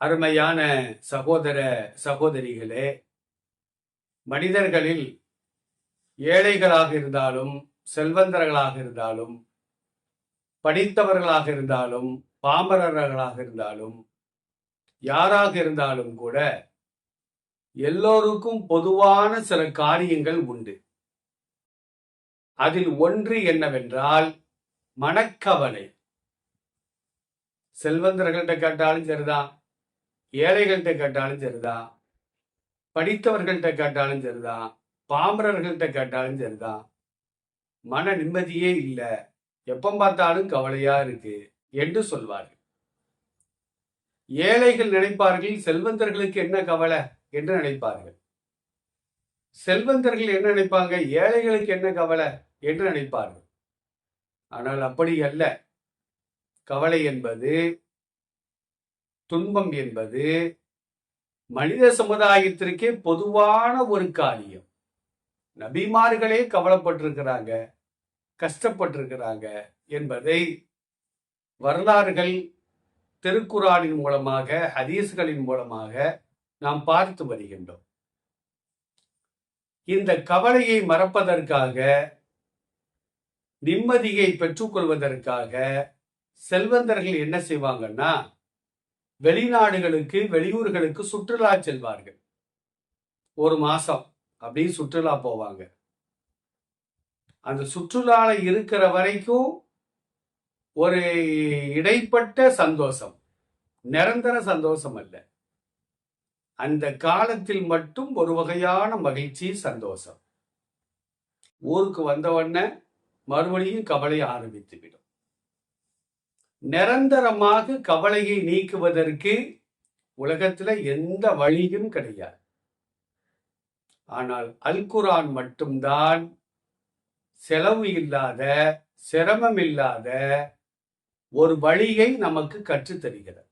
அருமையான சகோதர சகோதரிகளே மனிதர்களில் ஏழைகளாக இருந்தாலும் செல்வந்தர்களாக இருந்தாலும் படித்தவர்களாக இருந்தாலும் பாமரர்களாக இருந்தாலும் யாராக இருந்தாலும் கூட எல்லோருக்கும் பொதுவான சில காரியங்கள் உண்டு. அதில் ஒன்று என்னவென்றால் மனக்கவலை. செல்வந்தர்கள்ட்ட கேட்டாலும் சரிதான். ஏழைகள்கிட்ட கேட்டாலும் சரிதான். படித்தவர்கள்ட்ட கேட்டாலும் சரிதான். பாமரர்கள்ட்ட கேட்டாலும் சரிதான். மன நிம்மதியே இல்லை. எப்போ பார்த்தாலும் கவலையா இருக்கு என்று சொல்வார்கள். ஏழைகள் நினைப்பார்கள் செல்வந்தர்களுக்கு என்ன கவலை என்று நினைப்பார்கள். செல்வந்தர்கள் என்ன நினைப்பாங்க? ஏழைகளுக்கு என்ன கவலை என்று நினைப்பார்கள். ஆனால் அப்படி அல்ல. கவலை என்பது துன்பம் என்பது மனித சமுதாயத்திற்கே பொதுவான ஒரு காரியம். நபிமார்களே கவலைப்பட்டிருக்கிறாங்க கஷ்டப்பட்டிருக்கிறாங்க என்பதை வரலாறுகள் திருக்குறானின் மூலமாக ஹதீஸ்களின் மூலமாக நாம் பார்த்து வருகின்றோம். இந்த கவலையை மறப்பதற்காக நிம்மதியை பெற்றுக்கொள்வதற்காக செல்வந்தர்கள் என்ன செய்வாங்கன்னா வெளிநாடுகளுக்கு வெளியூர்களுக்கு சுற்றுலா செல்வார்கள். ஒரு மாசம் அப்படி சுற்றுலா போவாங்க. அந்த சுற்றுலால இருக்கிற வரைக்கும் ஒரு இடைப்பட்ட சந்தோஷம். நிரந்தர சந்தோஷம் அல்ல. அந்த காலத்தில் மட்டும் ஒரு வகையான மகிழ்ச்சி சந்தோஷம். ஊருக்கு வந்தவொடனே மறுபடியும் கவலை ஆரம்பித்துவிடும் நிரந்தரமாக கவலையை நீக்குவதற்கு உலகத்தில் எந்த வழியும் கிடையாது. ஆனால் அல்குரான் மட்டும்தான் செலவு இல்லாத சிரமம் இல்லாத ஒரு வழியை நமக்கு கற்றுத் தருகிறது.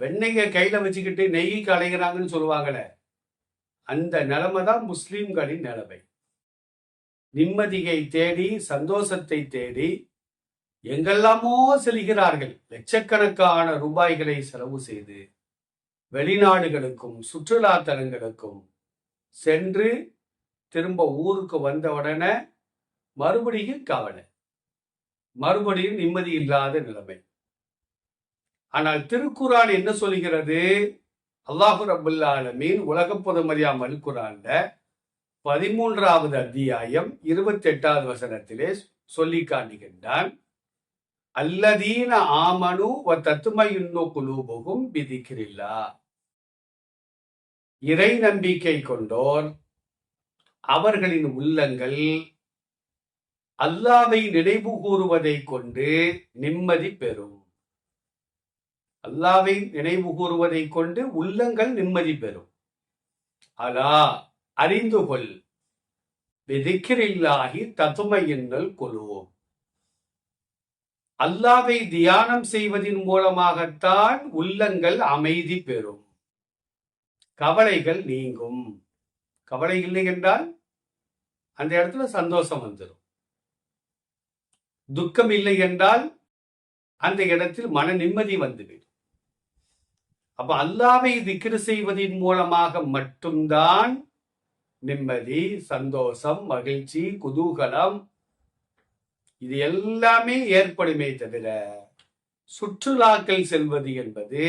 வெண்ணெய கையில வச்சுக்கிட்டு நெய் கலைகிறாங்கன்னு சொல்லுவாங்களே அந்த நிலைமை தான் முஸ்லீம்களின் நிலைமை. நிம்மதியை தேடி சந்தோஷத்தை தேடி எங்கெல்லாமோ செல்கிறார்கள். லட்சக்கணக்கான ரூபாய்களை செலவு செய்து வெளிநாடுகளுக்கும் சுற்றுலா தலங்களுக்கும் சென்று திரும்ப ஊருக்கு வந்த உடனே மறுபடியும் கவலை மறுபடியும் நிம்மதி இல்லாத நிலைமை. ஆனால் திருக்குறான் என்ன சொல்கிறது அல்லாஹு ரபுல்லாலமீன் உலக பொதுமதியா மல்குரான்ல பதிமூன்றாவது அத்தியாயம் இருபத்தி எட்டாவது வசனத்திலே சொல்லி காட்டுகின்றான். அல்லதீன ஆமனு வ தத்துமையுன்னு குலூபுகும் விதிக்கிறில்லா. இறை நம்பிக்கை கொண்டோர் அவர்களின் உள்ளங்கள் அல்லாவை நினைவு கூறுவதை கொண்டு நிம்மதி பெறும். அல்லாவை நினைவு கூறுவதை கொண்டு உள்ளங்கள் நிம்மதி பெறும். அலா அறிந்து கொள் விதிக்கிறில்லாகி தத்துமையின்னல் கொள்வோம். அல்லாவை தியானம் செய்வதின் மூலமாகத்தான் உள்ளங்கள் அமைதி பெறும். கவலைகள் நீங்கும். கவலை இல்லை என்றால் அந்த இடத்துல சந்தோஷம் வந்துடும் துக்கம் இல்லை என்றால் அந்த இடத்தில் மன நிம்மதி வந்துவிடும். அப்ப அல்லாவை திக்ரு செய்வதின் மூலமாக மட்டும்தான் நிம்மதி சந்தோஷம் மகிழ்ச்சி குதூகலம் இது எல்லாமே ஏற்படுமே தவிர சுற்றுலாக்கள் செல்வது என்பது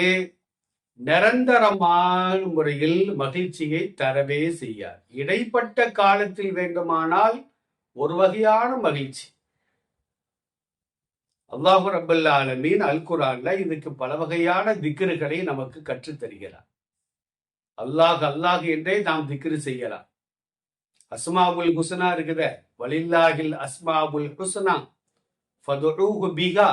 நிரந்தரமான முறையில் மகிழ்ச்சியை தரவே செய்யாது. இடைப்பட்ட காலத்தில் வேண்டுமானால் ஒரு வகையான மகிழ்ச்சி. அல்லாஹு ரபுல்லா ஆலமீன் அல் குரான்ல இதுக்கு பல வகையான திக்ருகளை நமக்கு கற்றுத் தருகிறார் அல்லாஹ் அல்லாஹ் என்றே நாம் திக்ரு செய்யலாம். அஸ்மாபுல் ஹுசனா இருக்குத. வலில்லாஹில் அஸ்மாபுல் ஹுசனா பிகா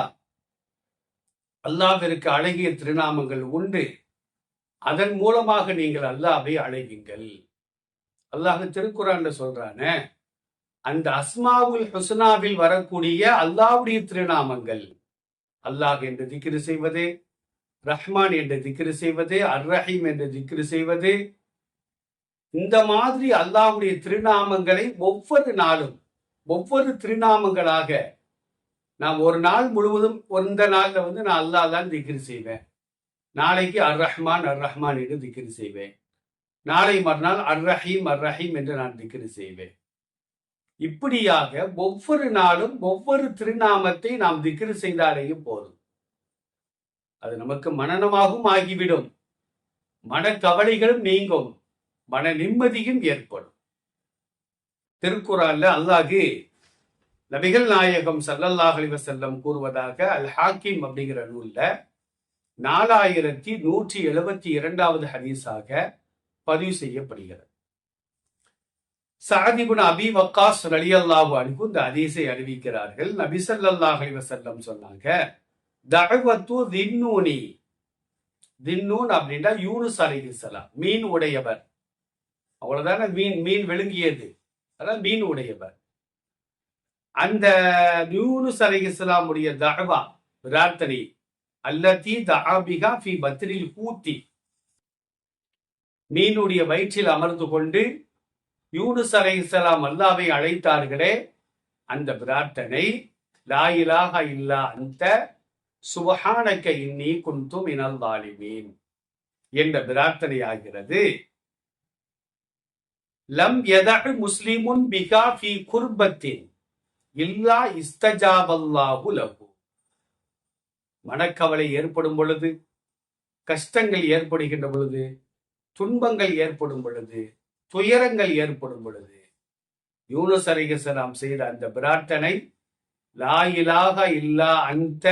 அல்லாவிற்கு அழகிய திருநாமங்கள் உண்டு. அதன் மூலமாக நீங்கள் அல்லாவை அழையுங்கள். அல்லாஹ் திருக்குறான்ல சொல்றானே அந்த அஸ்மாவுல் ஹுசனாவில் வரக்கூடிய அல்லாவுடைய திருநாமங்கள். அல்லாஹ் என்று திக்ரு செய்வது ரஹ்மான் என்று திக்ரு செய்வது அர் ரஹீம் என்று திக்ரு செய்வது இந்த மாதிரி அல்லாஹுடைய திருநாமங்களை ஒவ்வொரு நாளும் ஒவ்வொரு திருநாமங்களாக நான் ஒரு நாள் முழுவதும் இந்த நாளில் வந்து நான் அல்லாஹ் தான் திக்ரி செய்வேன். நாளைக்கு அர் ரஹ்மான் அர் ரஹ்மான் என்று திக்ரி செய்வேன். நாளை மறுநாள் அர் ரஹீம் அர் ரஹீம் என்று நான் திக்ரி செய்வேன். இப்படியாக ஒவ்வொரு நாளும் ஒவ்வொரு திருநாமத்தை நாம் திக்ரி செய்தாலேயும் போதும். அது நமக்கு மனநமாகவும் ஆகிவிடும். மனக்கவலைகளும் நீங்கும். மன நிம்மதியும் ஏற்படும். திருக்குறான்ல அல்லாஹு நபிகள் நாயகம் சல்லல்லாஹ் அலைஹி செல்லம் கூறுவதாக அல் ஹாக்கிம் அப்படிங்கிற நூல்ல நாலாயிரத்தி நூற்றி எழுபத்தி இரண்டாவது ஹதீஸாக பதிவு செய்யப்படுகிறது. சாதிபுன் அபி வக்காஸ் ரலியல்லாஹு அன்ஹு இந்த ஹதீஸை அறிவிக்கிறார்கள். நபி ஸல்லல்லாஹு அலைஹி செல்லம் சொன்னாங்க தஅவத்து தின்னூனி. தின்னூன் அப்படின்னா யூனுஸ் அலைஹிஸ்ஸலாம் மீன் உடையவர். அவ்வளவுதானே மீன் மீன் விழுங்கியது. அதான் மீன் உடையவர். அந்த யூனுஸ் இஸ்லாமுடைய தஅவா பிரார்த்தனை அல்லதி தஹாபிகா ஃபி பத்ரில் ஹூத்தி மீனுடைய வயிற்றில் அமர்ந்து கொண்டு யூனுஸ் அலைஹிஸ்ஸலாம் அல்லாவை அழைத்தார்களே அந்த பிரார்த்தனை லாயிலாக இல்லா அந்த சுபஹானக்க இன்னி குந்து மினல் தாலிமீன் என்ற பிரார்த்தனை ஆகிறது லம் எதகு முஸ்லிமுன் பிகா ஃபி குர்பத்தின் இல்லா இஸ்தஜாபல்லாஹு லஹு. மனக்கவலை ஏற்படும் பொழுது கஷ்டங்கள் ஏற்படுகின்ற பொழுது துன்பங்கள் ஏற்படும் பொழுது துயரங்கள் ஏற்படும் பொழுது யூனஸ் அலைஹிஸ்ஸலாம் செய்த அந்த பிரார்த்தனை லா இலாக இல்லா அந்த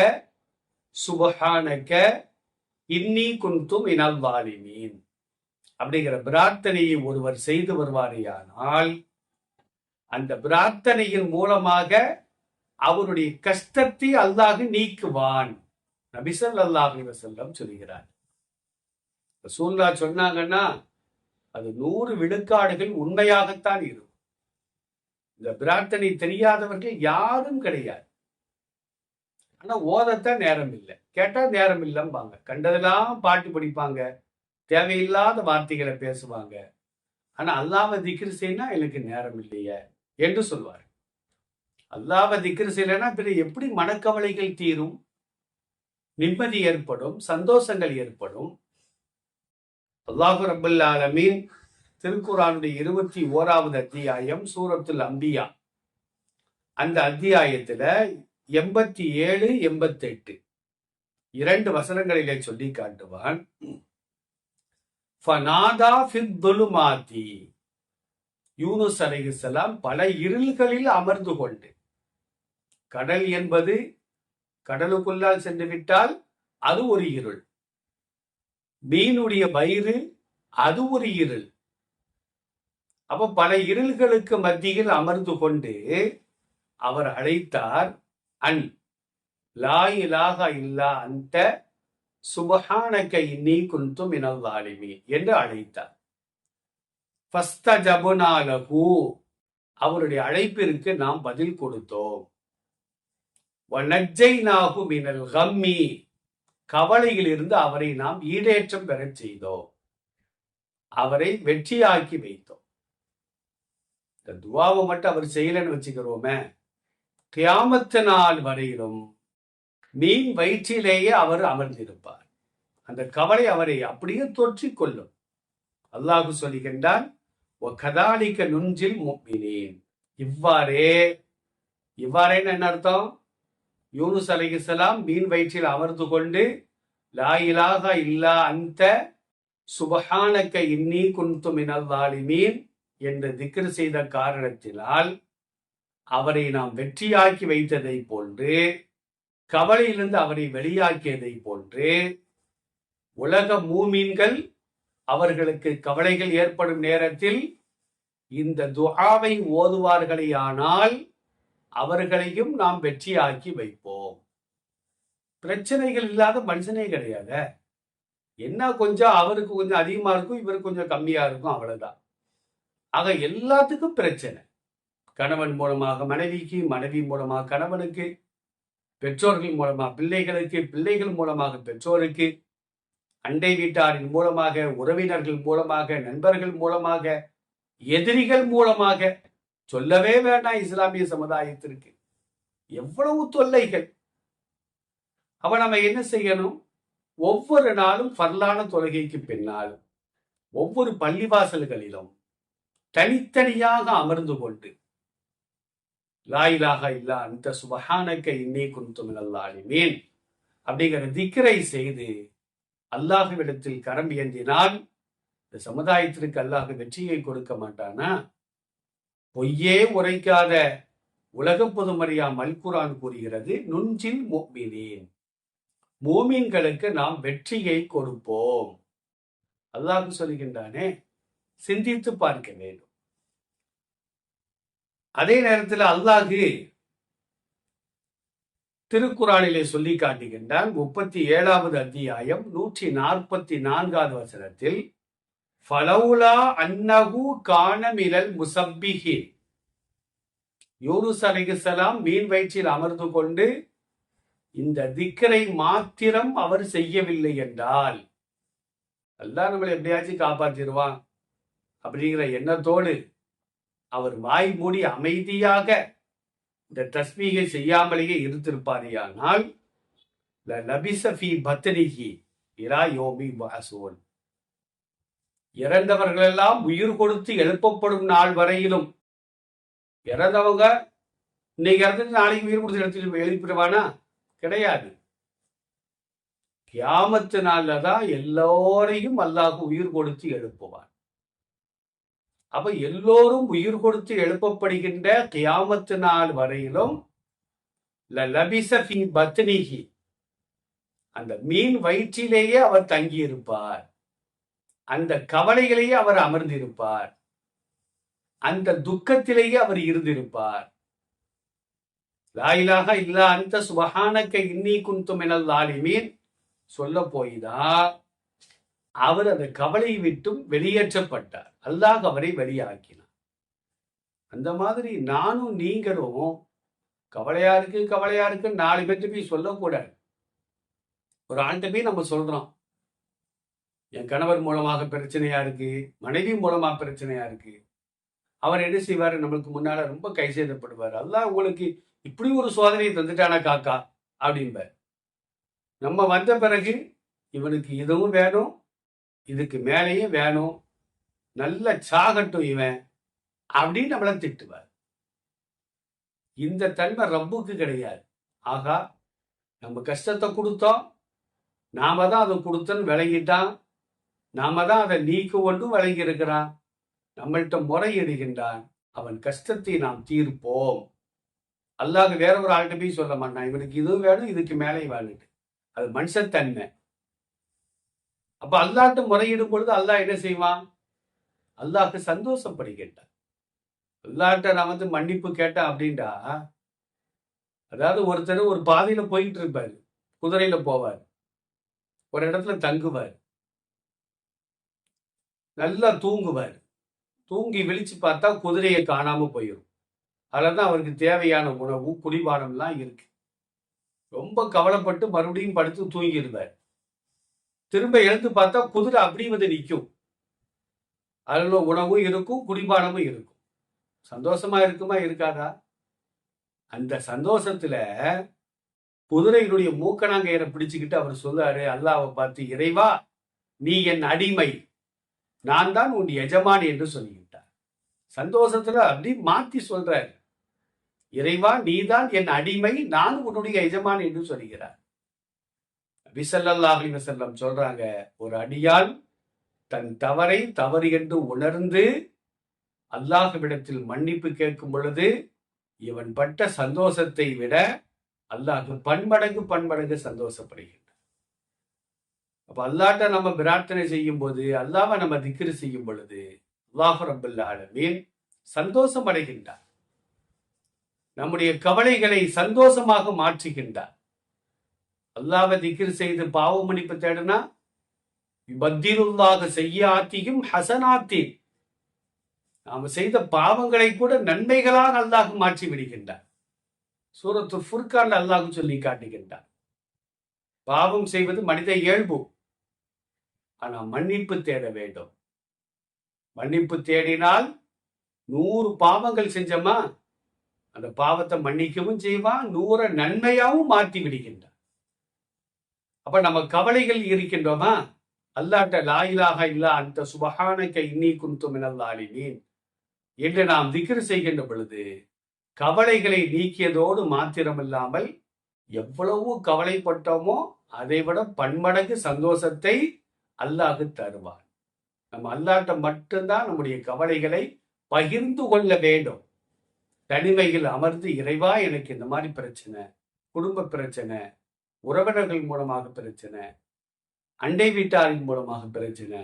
சுபஹானக இன்னி குந்தும் இனல் வாலிமீன். அப்படிங்கிற பிரார்த்தனையை ஒருவர் செய்து வருவாரேயானால் அந்த பிரார்த்தனையின் மூலமாக அவருடைய கஷ்டத்தை அல்லாஹ் நீக்குவான். நபிசல் அல்லாஹ் செல்லம் சொல்கிறார். ரசூல்லா சொன்னாங்கன்னா அது நூறு விழுக்காடுகள் உண்மையாகத்தான் இருக்கும். இந்த பிரார்த்தனை தெரியாதவர்கள் யாரும் கிடையாது. ஆனா ஓதத்தான் நேரம் இல்லை. கேட்டா நேரம் இல்லம்பாங்க. கண்டதெல்லாம் பாட்டு படிப்பாங்க. தேவையில்லாத வார்த்தைகளை பேசுவாங்க. ஆனா அல்லாவை திக்ரு செய்யினா எனக்கு நேரம் இல்லையே என்று சொல்வார். அல்லாவை திக்ரு செய்யலைன்னா பிற எப்படி மனக்கவலைகள் தீரும்? நிம்மதி ஏற்படும் சந்தோஷங்கள் ஏற்படும். அல்லாஹு ரபுல் ஆலமீன் திருக்குறானுடைய இருபத்தி ஓராவது அத்தியாயம் சூரத்துல் அம்பியா. அந்த அத்தியாயத்துல எண்பத்தி ஏழு எண்பத்தி எட்டு இரண்டு வசனங்களிலே சொல்லி காட்டுவான். ஃபனாதா ஃபித் துலுமாத்தி யூனுஸ் அலைஹிஸ்ஸலாம் பல இருள்களில் அமர்ந்து கொண்டு கடல் என்பது கடலுக்குள்ளால் சென்று விட்டால் அது ஒரு இருள். மீனுடைய வயிறு அது ஒரு இருள். அப்ப பல இருள்களுக்கு மத்தியில் அமர்ந்து கொண்டு அவர் அழைத்தார் அன் லா இலாஹ இல்லா அந்த சுபஹானக இன்னி குந்தும் மினல் ஸாலிமீன் என்று அழைத்தார். ஃபஸ்தஜபுனாலஹு அவருடைய அழைப்பிற்கு நாம் பதில் கொடுத்தோம். வனஜ்ஜைனாஹு மினல் கம்மி. கவலையிலிருந்து அவரை நாம் ஈடேற்றம் பெறச் செய்தோம். அவரை வெற்றியாக்கி வைத்தோம். இந்த துவாவை மட்டும் அவர் செய்யலன்னு வச்சுக்கிறோமே. கியாமத்து நாள் வரையிலும் மீன் வயிற்றிலேயே அவர் அமர்ந்திருப்பார். அந்த கவலை அவரை அப்படியே தொற்றிக் கொள்ளும் அல்லாஹு சொல்லுகின்றான் "ஒ கதாலிக்க நுஞ்சில் முக்மினேன். இவ்வாறே இவ்வாறேன்னு என்ன அர்த்தம்? யூனுஸ் அலைஹிஸ்ஸலாம் மீன் வயிற்றில் அமர்ந்து கொண்டு லா இலாஹ இல்லா அந்த சுபஹானக்க இன்னி குந்து மினல் என்று திக்ர் செய்த காரணத்தினால் அவரை நாம் வெற்றியாக்கி வைத்ததை போன்று கவலையிலிருந்து அவரை வெளியாக்கியதை போன்று உலக மூமீன்கள் அவர்களுக்கு கவலைகள் ஏற்படும் நேரத்தில் இந்த துஆவை ஓதுவார்களேயானால் அவர்களையும் நாம் வெற்றியாக்கி வைப்போம். பிரச்சனைகள் இல்லாத மனுஷனே கிடையாது. என்ன கொஞ்சம் அவருக்கு கொஞ்சம் அதிகமா இருக்கும் இவருக்கு கொஞ்சம் கம்மியா இருக்கும் அவ்வளவுதான். ஆக எல்லாத்துக்கும் பிரச்சனை. கணவன் மூலமாக மனைவிக்கு மனைவி மூலமாக கணவனுக்கு பெற்றோர்கள் மூலமாக பிள்ளைகளுக்கு பிள்ளைகள் மூலமாக பெற்றோருக்கு அண்டை வீட்டாரின் மூலமாக உறவினர்கள் மூலமாக நண்பர்கள் மூலமாக எதிரிகள் மூலமாக சொல்லவே வேண்டாம் இஸ்லாமிய சமுதாயத்திற்கு. எவ்வளவு தொல்லைகள். அப்ப நம்ம என்ன செய்யணும்? ஒவ்வொரு நாளும் பரலான தொழுகைக்கு பின்னால் ஒவ்வொரு பள்ளிவாசல்களிலும் தனித்தனியாக அமர்ந்து கொண்டு லாயிலாக இல்லா அந்த சுபஹானக்க இன்னே குந்துமினல்லாலிமேன் அப்படிங்கிற திக்கரை செய்து அல்லாஹுவிடத்தில் கரம் ஏந்தினால் இந்த சமுதாயத்திற்கு அல்லாஹ் வெற்றியை கொடுக்க மாட்டானா? பொய்யே உரைக்காத உலக பொதுமறியா மல்குரான் கூறுகிறது நுஞ்சில் மோமினேன். மோமீன்களுக்கு நாம் வெற்றியை கொடுப்போம். அல்லாஹ் சொல்லுகின்றானே சிந்தித்து பார்க்க வேண்டும். அதே நேரத்தில் அல்லாஹு திருக்குறானிலே சொல்லி காட்டுகின்றான் முப்பத்தி ஏழாவது அத்தியாயம் நூற்றி நாற்பத்தி நான்காவது வசனத்தில் ஃபலவுலா அன்னகு காணமிலல் முசப்பிஹி யூனுஸ் அலைஹிஸ்ஸலாம் மீன் வயிற்றில் அமர்ந்து கொண்டு இந்த திக்கரை மாத்திரம் அவர் செய்யவில்லை என்றால் அல்லாஹ் நம்மளை எப்படியாச்சும் காப்பாற்றிடுவான் அப்படிங்கிற எண்ணத்தோடு அவர் வாய் மூடி அமைதியாக இந்த தஸ்மீகை செய்யாமலேயே இருந்திருப்பாரேயானால் லபிசஃபி பத்தனிகி இரா யோமி பாசோன் இறந்தவர்களெல்லாம் உயிர் கொடுத்து எழுப்பப்படும் நாள் வரையிலும் இறந்தவங்க இன்னைக்கு இறந்துட்டு நாளைக்கு உயிர் கொடுத்து எடுத்துட்டு எழுப்பிடுவானா? கிடையாது. கியாமத்து நாளில் தான் எல்லோரையும் அல்லாஹ் உயிர் கொடுத்து எழுப்புவான். அப்ப எல்லோரும் உயிர் கொடுத்து எழுப்பப்படுகின்ற கியாமத்து நாள் வரையிலும் பத்னிகி அந்த மீன் வயிற்றிலேயே அவர் தங்கியிருப்பார். அந்த கவலையிலேயே அவர் அமர்ந்திருப்பார். அந்த துக்கத்திலேயே அவர் இருந்திருப்பார். லாயிலாக இல்ல அந்த சுபஹானக்க இன்னி குந்தும் எனல் லாலிமீன். சொல்ல போய்தான் அவர் அந்த கவலையை விட்டும் வெளியேற்றப்பட்டார். அல்லாஹ் அவரை வெளியாக்கினார். அந்த மாதிரி நானும் நீங்களும் கவலையா இருக்கு கவலையா இருக்கு நாலு பேர்த்து போய் சொல்லக்கூடாது. ஒரு ஆள்கிட்ட போய் நம்ம சொல்றோம். என் கணவர் மூலமாக பிரச்சனையா இருக்கு மனைவி மூலமா பிரச்சனையா இருக்கு. அவர் என்ன செய்வார்? நம்மளுக்கு முன்னால ரொம்ப கை செய்தப்படுவார் அல்லாஹ் உங்களுக்கு இப்படி ஒரு சோதனையை தந்துட்டானா காக்கா? அப்படிம்பார். நம்ம வந்த பிறகு இவனுக்கு இதுவும் வேணும் இதுக்கு மேலேயும் வேணும். நல்ல சாகட்டும் இவன் அப்படின்னு நம்மள திட்டுவார். இந்த தன்மை ரப்புக்கு கிடையாது. ஆகா நம்ம கஷ்டத்தை கொடுத்தோம். நாம தான் அதை கொடுத்தோன்னு விளங்கிட்டான். நாம தான் அதை நீக்க கொண்டும் விளங்கி இருக்கிறான். நம்மள்கிட்ட முறையிடுகின்றான். அவன் கஷ்டத்தை நாம் தீர்ப்போம். அல்லாஹ் வேற ஒரு ஆள்கிட்ட போய் சொல்ல மாட்டான். இவனுக்கு இதுவும் வேணும் இதுக்கு மேலே வேணுட்டு அது மனுஷத்தன்மை. அப்ப அல்லாட்ட முறையிடும் பொழுது அல்லாஹ் என்ன செய்வான்? அல்லாஹ்க்கு சந்தோஷப்படுகின்றான். அல்லாட்ட நான் வந்து மன்னிப்பு கேட்டேன் அப்படின்டா அதாவது ஒருத்தர் ஒரு பாதையில போயிட்டு இருப்பார் குதிரையில போவார் ஒரு இடத்துல தங்குவார் நல்லா தூங்குவார். தூங்கி விழிச்சு பார்த்தா குதிரையை காணாம போயிடும் அதுலதான் அவருக்கு தேவையான உணவு குடிபானம்லாம் இருக்கு. ரொம்ப கவலைப்பட்டு மறுபடியும் படுத்து தூங்கிடுவார் திரும்ப எழுந்து பார்த்தா குதிரை அப்படி வந்து நிற்கும். அதில் உணவும் இருக்கும் குடிபானமும் இருக்கும். சந்தோஷமா இருக்குமா இருக்காதா? அந்த சந்தோஷத்துல குதிரையினுடைய மூக்கணாங்கயிறை பிடிச்சுக்கிட்டு அவர் சொல்றாரு அல்லாவை பார்த்து இறைவா நீ என் அடிமை. நான் தான் உன் எஜமானி என்று சொல்லிவிட்டார். சந்தோஷத்துல அப்படி மாத்தி சொல்றாரு. இறைவா நீதான் என் அடிமை நான் உன்னுடைய எஜமானி என்று சொல்கிறார். விசல்லல்லாஹி வசல்லம் சொல்றாங்க ஒரு அடியால் தன் தவறை தவறு என்று உணர்ந்து அல்லாஹ்விடத்தில் மன்னிப்பு கேட்கும் பொழுது இவன் பட்ட சந்தோஷத்தை விட அல்லாஹ் பன்மடங்கு பன்மடங்கு சந்தோஷப்படுகின்றான். அப்ப அல்லாட்ட நம்ம பிரார்த்தனை செய்யும் போது அல்லாவை நம்ம திக்ரு செய்யும் பொழுது அல்லாஹ் ரபுல்ல ஆலமீன் சந்தோஷம் அடைகின்றார் நம்முடைய கவலைகளை சந்தோஷமாக மாற்றுகின்றார் அல்லாவை திக்ர் செய்து பாவ மன்னிப்பு தேடினா பத்திருல்லாக செய்யாத்தியும் ஹசனாத்தி நாம் செய்த பாவங்களை கூட நன்மைகளாக அல்லாஹ் மாற்றி விடுகின்றார் சூரத்து ஃபுர்கான் அல்லாஹ் சொல்லி காட்டுகின்றார் பாவம் செய்வது மனித இயல்பு. ஆனா மன்னிப்பு தேட வேண்டும். மன்னிப்பு தேடினால் நூறு பாவங்கள் செஞ்சோமா அந்த பாவத்தை மன்னிக்கவும் செய்வான் நூற நன்மையாவும் மாற்றி விடுகின்றான். அப்ப நம்ம கவலைகள் இருக்கின்றோமா? அல்லாட்ட லாயிலாக இல்லா அந்த சுபகானக்க இன்னி குந்து மினல்லாலினீன் என்று நாம் திக்ரு செய்கின்ற பொழுது கவலைகளை நீக்கியதோடு மாத்திரமில்லாமல் எவ்வளவு கவலைப்பட்டோமோ அதை விட பன்மடங்கு சந்தோஷத்தை அல்லாஹு தருவார் நம்ம அல்லாட்ட மட்டும்தான் நம்முடைய கவலைகளை பகிர்ந்து கொள்ள வேண்டும். தனிமையில் அமர்ந்து இறைவா எனக்கு இந்த மாதிரி பிரச்சனை குடும்ப பிரச்சனை உறவினர்கள் மூலமாக பிரச்சனை அண்டை வீட்டாரின் மூலமாக பிரச்சனை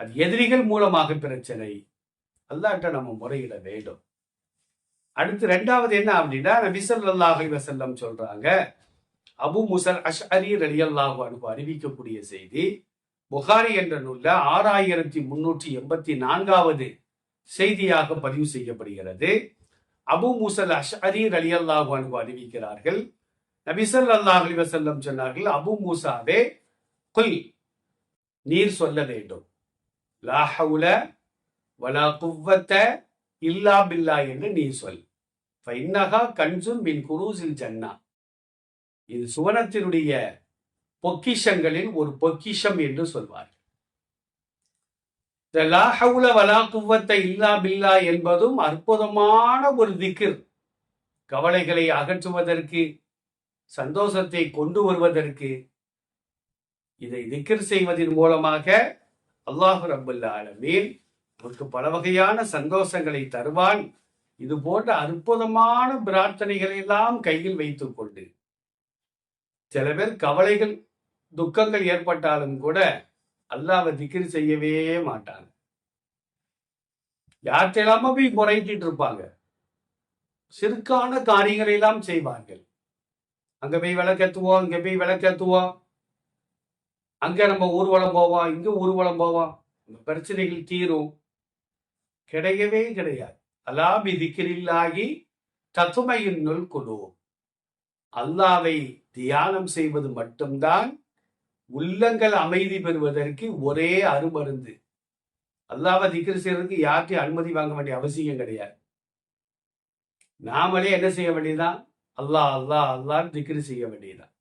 அது எதிரிகள் மூலமாக பிரச்சனை அல்லாட்ட நம்ம முறையிட வேண்டும். அடுத்து ரெண்டாவது என்ன அப்படின்னா நபிசல்லாஹி வசல்லம் சொல்றாங்க அபு முசல் அஷ் அரி ரலியல்லாஹு அனுப்பு அறிவிக்கக்கூடிய செய்தி புகாரி என்ற நூல்ல ஆறாயிரத்தி முன்னூற்றி எண்பத்தி நான்காவது செய்தியாக பதிவு செய்யப்படுகிறது. அபு முசல் அஷ் அரி ரலியல்லாஹு அனுப்பு அறிவிக்கிறார்கள் நபிசல் அல்லாஹ் அலி வசல்லம் சொன்னார்கள் அபு மூசாவே குல் நீர் சொல்ல வேண்டும். லாஹவுல வலா குவத்த இல்லா பில்லா என்று நீ சொல். ஃபைன்னகா கன்சும் மின் குரூசில் ஜன்னா. இது சுவனத்தினுடைய பொக்கிஷங்களில் ஒரு பொக்கிஷம் என்று சொல்வார் லாஹவுல வலா குவத்தை இல்லா பில்லா என்பதும் அற்புதமான ஒரு திக்கிர் கவலைகளை அகற்றுவதற்கு சந்தோஷத்தை கொண்டு வருவதற்கு இதை திக்கர் செய்வதன் மூலமாக அல்லாஹு ரபுல்லா ஆலமீன் நமக்கு பல வகையான சந்தோஷங்களை தருவான். இது போன்ற அற்புதமான பிரார்த்தனைகளை எல்லாம் கையில் வைத்துக் கொண்டு. சில பேர் கவலைகள் துக்கங்கள் ஏற்பட்டாலும் கூட அல்லாவை திக்கிரி செய்யவே மாட்டாங்க யார்கிட்ட போய் முறையிட்டு இருப்பாங்க. சிறுக்கான காரியங்களை எல்லாம் செய்வார்கள். அங்க போய் விளக்கத்துவோம் இங்க போய் விளக்கத்துவோம் அங்க நம்ம ஊர்வலம் போவோம் இங்க ஊர்வலம் போவோம் பிரச்சனைகள் தீரும். கிடையவே கிடையாது. அலாபி திக்கிரில்லாகி தத்துமையின் நுல் குழு அல்லாவை தியானம் செய்வது மட்டும்தான் உள்ளங்கள் அமைதி பெறுவதற்கு ஒரே அருமருந்து. அல்லாவை திக்கிரி செய்யறதுக்கு யார்கிட்டையும் அனுமதி வாங்க வேண்டிய அவசியம் கிடையாது. நாமளே என்ன செய்ய வேண்டியதுதான்? அல்லாஹ் அல்லாஹ் அல்லான்னு திக்ரி செய்ய வேண்டியதுதான்.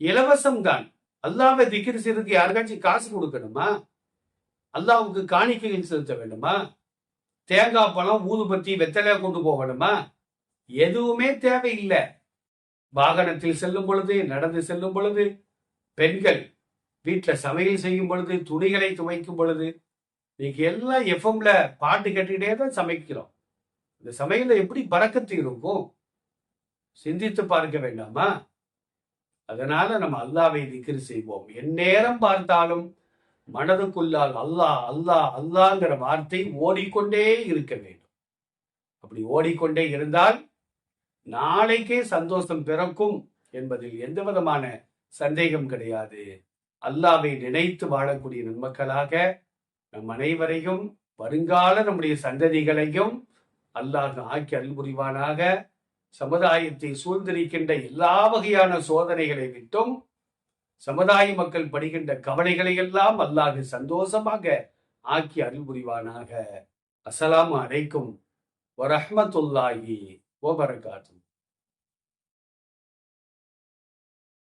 இலவசம் தான். அல்லாவை திக்ரி செய்யறதுக்கு யாருக்காச்சும் காசு கொடுக்கணுமா? அல்லாவுக்கு காணிக்கைகள் செலுத்த வேண்டுமா? தேங்காய் பழம் ஊதுபத்தி வெத்தலையா கொண்டு போகணுமா எதுவுமே தேவையில்லை. வாகனத்தில் செல்லும் பொழுது நடந்து செல்லும் பொழுது பெண்கள் வீட்டில் சமையல் செய்யும் பொழுது துணிகளை துவைக்கும் பொழுது இன்னைக்கு எல்லாம் எஃப்எம்ல பாட்டு கட்டிக்கிட்டே தான் சமைக்கிறோம். இந்த சமையல எப்படி பறக்கத்து இருக்கும்? சிந்தித்து பார்க்க வேண்டாமா? அதனால நம்ம அல்லாவை திக்ரு செய்வோம். எந்நேரம் பார்த்தாலும் மனதுக்குள்ளால் அல்லாஹ் அல்லாஹ் அல்லாங்கிற வார்த்தை ஓடிக்கொண்டே இருக்க வேண்டும். அப்படி ஓடிக்கொண்டே இருந்தால் நாளைக்கே சந்தோஷம் பிறக்கும் என்பதில் எந்த விதமான சந்தேகம் கிடையாது. அல்லாவை நினைத்து வாழக்கூடிய நன்மக்களாக நம் அனைவரையும் வருங்கால நம்முடைய சந்ததிகளையும் அல்லாஹ் ஆக்கி அருள் சமுதாயத்தை சூழ்ந்திருக்கின்ற எல்லா வகையான சோதனைகளை விட்டும் சமுதாய மக்கள் படுகின்ற கவலைகளை எல்லாம் அல்லாஹ் சந்தோஷமாக ஆக்கி அருள் புரிவானாக. அஸ்ஸலாமு அலைக்கும் வரஹ்மத்துல்லாஹி